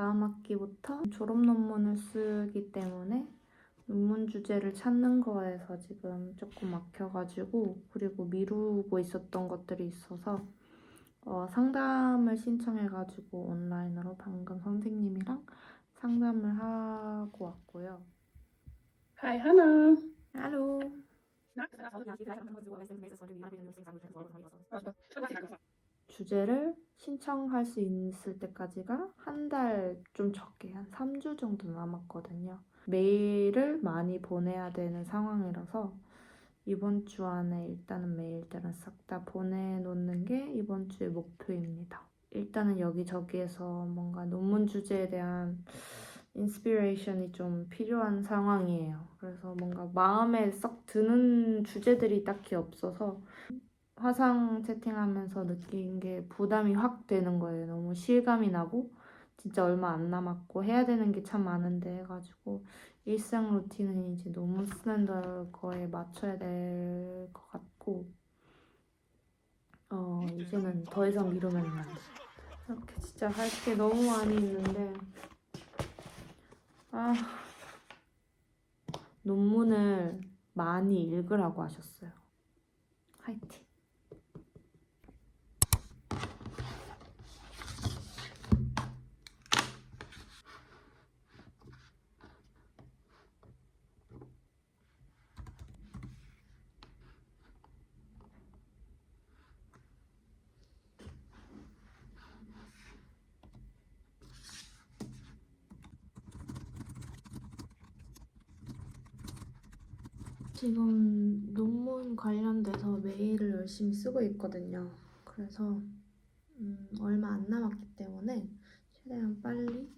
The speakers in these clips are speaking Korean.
다음 학기부터 졸업 논문을 쓰기 때문에 논문 주제를 찾는 거에서 지금 조금 막혀가지고 그리고 미루고 있었던 것들이 있어서 어, 상담을 신청해가지고 온라인으로 방금 선생님이랑 상담을 하고 왔고요. Hi, Hannah. 할로. 주제를 신청할 수 있을 때까지가 한 달 좀 적게 한 3주 정도 남았거든요. 메일을 많이 보내야 되는 상황이라서 이번 주 안에 일단은 메일들은 싹 다 보내놓는 게 이번 주의 목표입니다. 일단은 여기저기에서 뭔가 논문 주제에 대한 인스피레이션이 좀 필요한 상황이에요. 그래서 뭔가 마음에 썩 드는 주제들이 딱히 없어서 화상 채팅하면서 느낀 게 부담이 확 되는 거예요. 너무 실감이 나고 진짜 얼마 안 남았고 해야 되는 게 참 많은데 해가지고 일상 루틴은 이제 논문 쓰는 거에 맞춰야 될 것 같고 어 이제는 더 이상 미루면 안 돼. 이렇게 진짜 할 게 너무 많이 있는데 아 논문을 많이 읽으라고 하셨어요. 화이팅. 지금 논문 관련돼서 메일을 열심히 쓰고 있거든요. 그래서 음, 얼마 안 남았기 때문에 최대한 빨리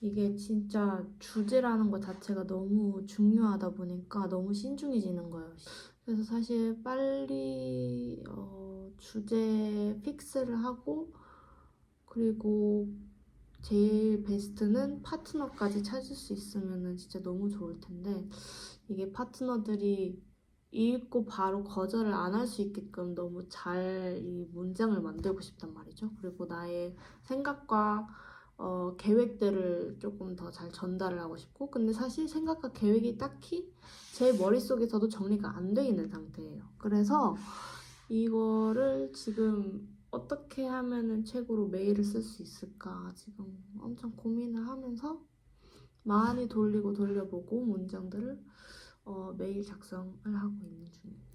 이게 진짜 주제라는 것 자체가 너무 중요하다 보니까 너무 신중해지는 거예요. 그래서 사실 빨리 어, 주제 픽스를 하고 그리고 제일 베스트는 파트너까지 찾을 수 있으면 진짜 너무 좋을 텐데 이게 파트너들이 읽고 바로 거절을 안 할 수 있게끔 너무 잘 이 문장을 만들고 싶단 말이죠. 그리고 나의 생각과 어, 계획들을 조금 더 잘 전달을 하고 싶고, 근데 사실 생각과 계획이 딱히 제 머릿속에서도 정리가 안 돼 있는 상태예요. 그래서 이거를 지금 어떻게 하면은 최고로 메일을 쓸 수 있을까 지금 엄청 고민을 하면서 많이 돌리고 돌려보고 문장들을 어, 메일 작성을 하고 있는 중입니다.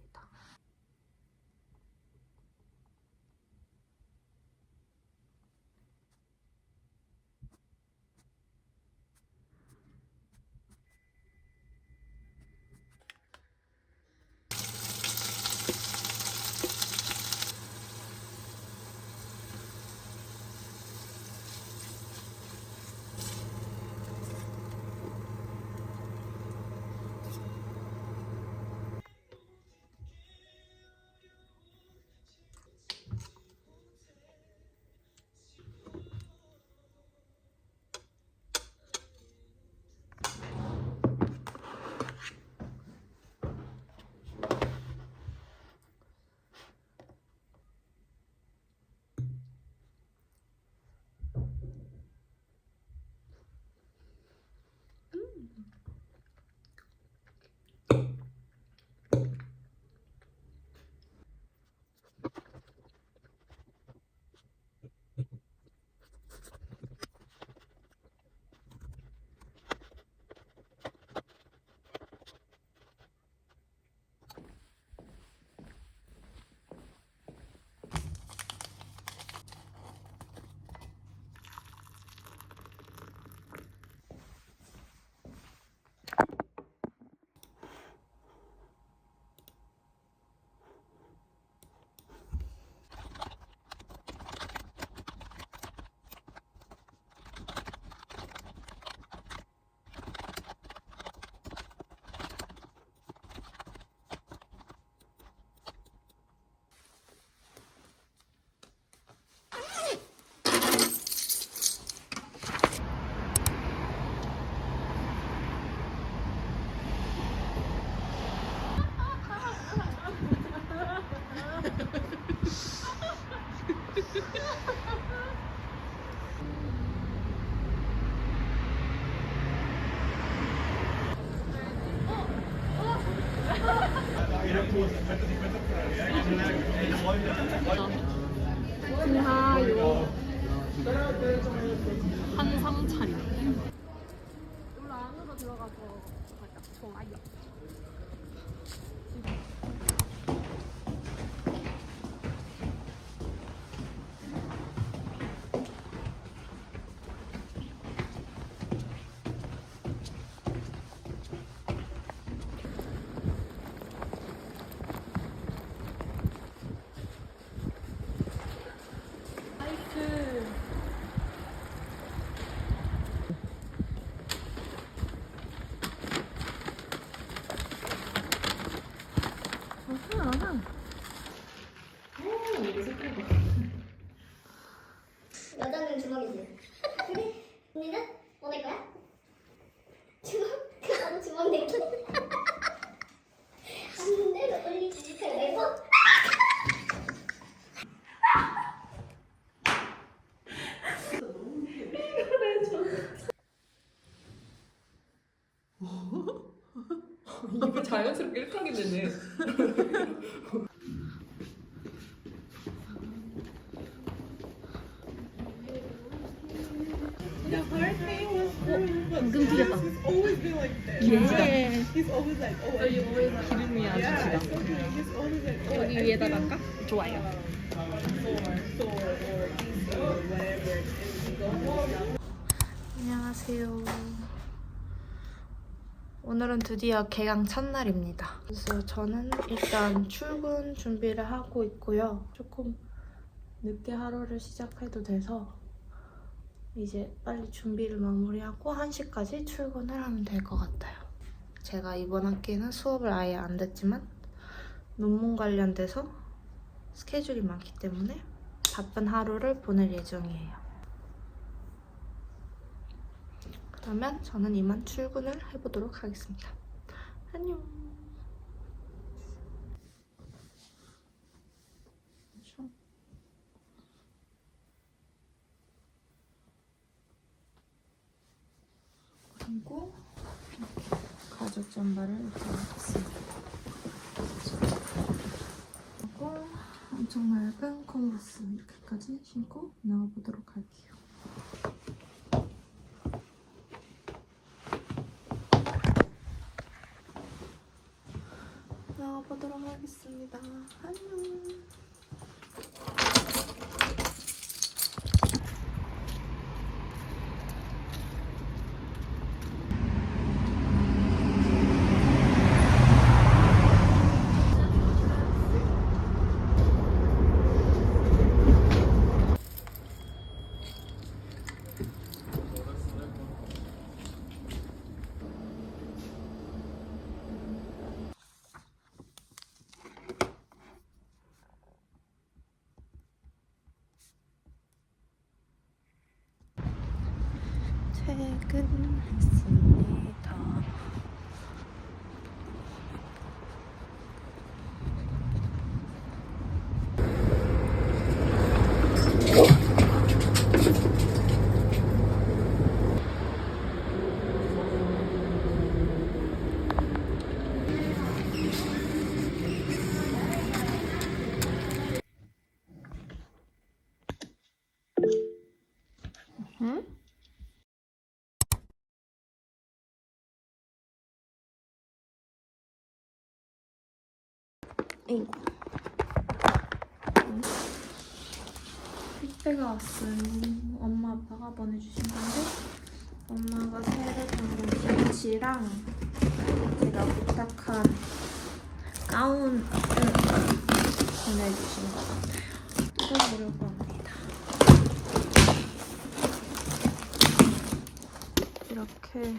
하요 한상 차림. 우리 안으로 들어가서. 좋아요. 나이스. 아하. 주먹이지. 그래? 언니는? 뭐낼 거야? 주먹? 나도 주먹 낼게. 안 내가 빨리 주식을 내고. 입에 자연스럽게 이렇게 하게 되네. 방금 튀겼다. 기름지다. 기름이 아주 지다. 여기 위에다가 할까? 좋아요. 안녕하세요. 오늘은 드디어 개강 첫날입니다. 그래서 저는 일단 출근 준비를 하고 있고요. 조금 늦게 하루를 시작해도 돼서 이제 빨리 준비를 마무리하고 1시까지 출근을 하면 될 것 같아요. 제가 이번 학기는 수업을 아예 안 듣지만 논문 관련돼서 스케줄이 많기 때문에 바쁜 하루를 보낼 예정이에요. 그러면 저는 이만 출근을 해보도록 하겠습니다. 안녕. 그리고 이렇게 가죽 잠바를 입어야겠습니다. 그리고 엄청 낡은 컨버스 이렇게까지 신고 나가보도록 할게요. 나가보도록 하겠습니다. 안녕. 퇴근했습니다. 이거. 택배가 왔어요. 엄마 아빠가 보내주신 건데 엄마가 새로 담은 김치랑 제가 부탁한 가운을 보내주신 것 같아요. 뜯어보려고 합니다. 이렇게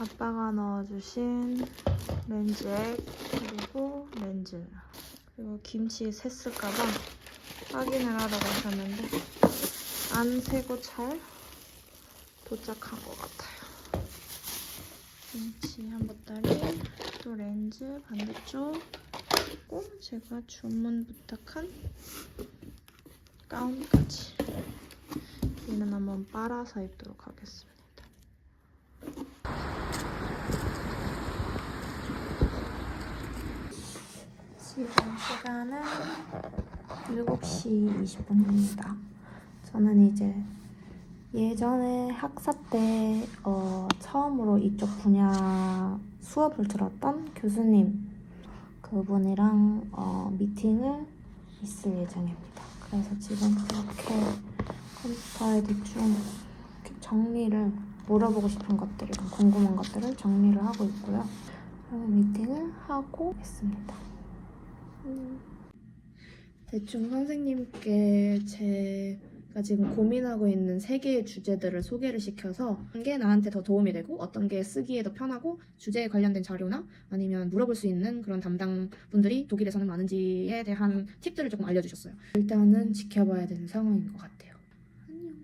아빠가 넣어주신 렌즈액 그리고 렌즈 그리고 김치 샜을까봐 확인을 하러 가셨는데 안 새고 잘 도착한 것 같아요. 김치 한 보따리 또 렌즈 반대쪽. 그리고 제가 주문 부탁한 가운까지. 얘는 한번 빨아서 입도록 하겠습니다 지금 시간은 7시 20분입니다. 저는 이제 예전에 학사 때 어, 처음으로 이쪽 분야 수업을 들었던 교수님 그분이랑 어, 미팅을 있을 예정입니다. 그래서 지금 이렇게 컴퓨터에 대충 정리를 물어보고 싶은 것들, 궁금한 것들을 정리를 하고 있고요. 미팅을 하고 있습니다. 음. 대충 선생님께 제가 지금 고민하고 있는 세 개의 주제들을 소개를 시켜서 어떤 게 나한테 더 도움이 되고 어떤 게 쓰기에 더 편하고 주제에 관련된 자료나 아니면 물어볼 수 있는 그런 담당 분들이 독일에서는 많은지에 대한 팁들을 조금 알려주셨어요. 일단은 지켜봐야 되는 상황인 것 같아요. 안녕.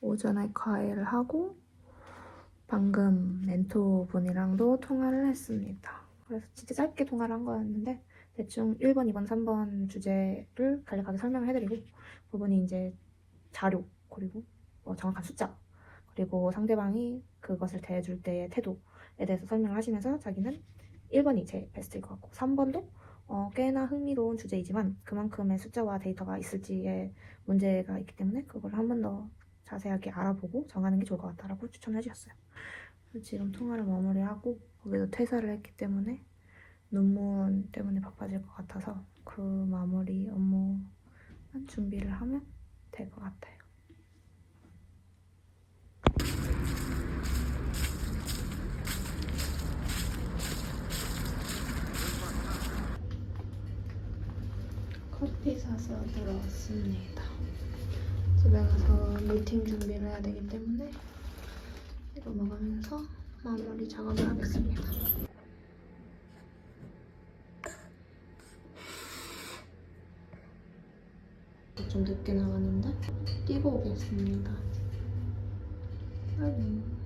오전에 과외를 하고 방금 멘토분이랑도 통화를 했습니다. 그래서 진짜 짧게 통화를 한 거였는데 대충 1번, 2번, 3번 주제를 간략하게 설명을 해드리고 그분이 이제 자료 그리고 뭐 정확한 숫자 그리고 상대방이 그것을 대해줄 때의 태도에 대해서 설명을 하시면서 자기는 1번이 제일 베스트일 것 같고 3번도 어, 꽤나 흥미로운 주제이지만 그만큼의 숫자와 데이터가 있을지에 문제가 있기 때문에 그걸 한 번 더 자세하게 알아보고 정하는 게 좋을 것 같다라고 추천해 주셨어요. 지금 통화를 마무리하고 거기도 퇴사를 했기 때문에 논문 때문에 바빠질 것 같아서 그 마무리 업무만 준비를 하면 될 것 같아요. 커피 사서 들어왔습니다. 집에 가서 미팅 준비를 해야 되기 때문에 이거 먹으면서 마무리 작업을 하겠습니다. 좀 늦게 나갔는데 뛰고 오겠습니다. 아이고.